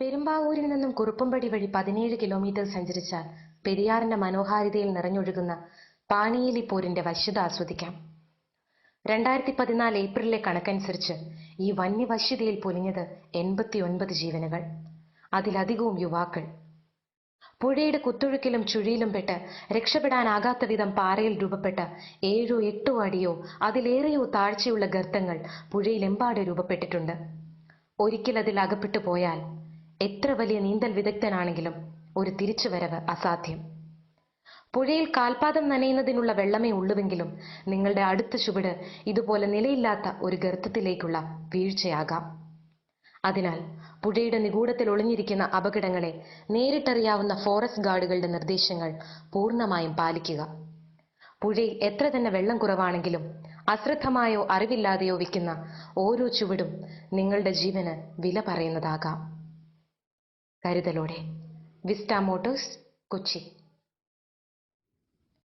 പെരുമ്പാവൂരിൽ നിന്നും കുറുപ്പുംപടി വഴി പതിനേഴ് കിലോമീറ്റർ സഞ്ചരിച്ചാൽ പെരിയാറിന്റെ മനോഹാരിതയിൽ നിറഞ്ഞൊഴുകുന്ന പാണിയേലി പോരിന്റെ വശ്യത ആസ്വദിക്കാം. രണ്ടായിരത്തി പതിനാല് ഏപ്രിലിലെ കണക്കനുസരിച്ച് ഈ വന്യവശ്യതയിൽ പൊലിഞ്ഞത് എൺപത്തിയൊൻപത് ജീവനുകൾ. അതിലധികവും യുവാക്കൾ. പുഴയുടെ കുത്തൊഴുക്കിലും ചുഴിയിലും പെട്ട് രക്ഷപ്പെടാനാകാത്ത വിധം പാറയിൽ രൂപപ്പെട്ട ഏഴോ എട്ടോ അടിയോ അതിലേറെയോ താഴ്ചയുള്ള ഗർത്തങ്ങൾ പുഴയിലെമ്പാടെ രൂപപ്പെട്ടിട്ടുണ്ട്. ഒരിക്കൽ അതിൽ അകപ്പെട്ടു പോയാൽ എത്ര വലിയ നീന്തൽ വിദഗ്ധനാണെങ്കിലും ഒരു തിരിച്ചുവരവ് അസാധ്യം. പുഴയിൽ കാൽപാദം നനയുന്നതിനുള്ള വെള്ളമേ ഉള്ളുവെങ്കിലും നിങ്ങളുടെ അടുത്ത ചുവട് ഇതുപോലെ നിലയില്ലാത്ത ഒരു ഗർത്തത്തിലേക്കുള്ള വീഴ്ചയാകാം. അതിനാൽ പുഴയുടെ നിഗൂഢത്തിൽ ഒളിഞ്ഞിരിക്കുന്ന അപകടങ്ങളെ നേരിട്ടറിയാവുന്ന ഫോറസ്റ്റ് ഗാർഡുകളുടെ നിർദ്ദേശങ്ങൾ പൂർണമായും പാലിക്കുക. പുഴയിൽ എത്ര തന്നെ വെള്ളം കുറവാണെങ്കിലും അശ്രദ്ധമായോ അറിവില്ലാതെയോ വയ്ക്കുന്ന ഓരോ ചുവടും നിങ്ങളുടെ ജീവന് വില പറയുന്നതാകാം. കരുതലോടെ. Vista Motors Kochi.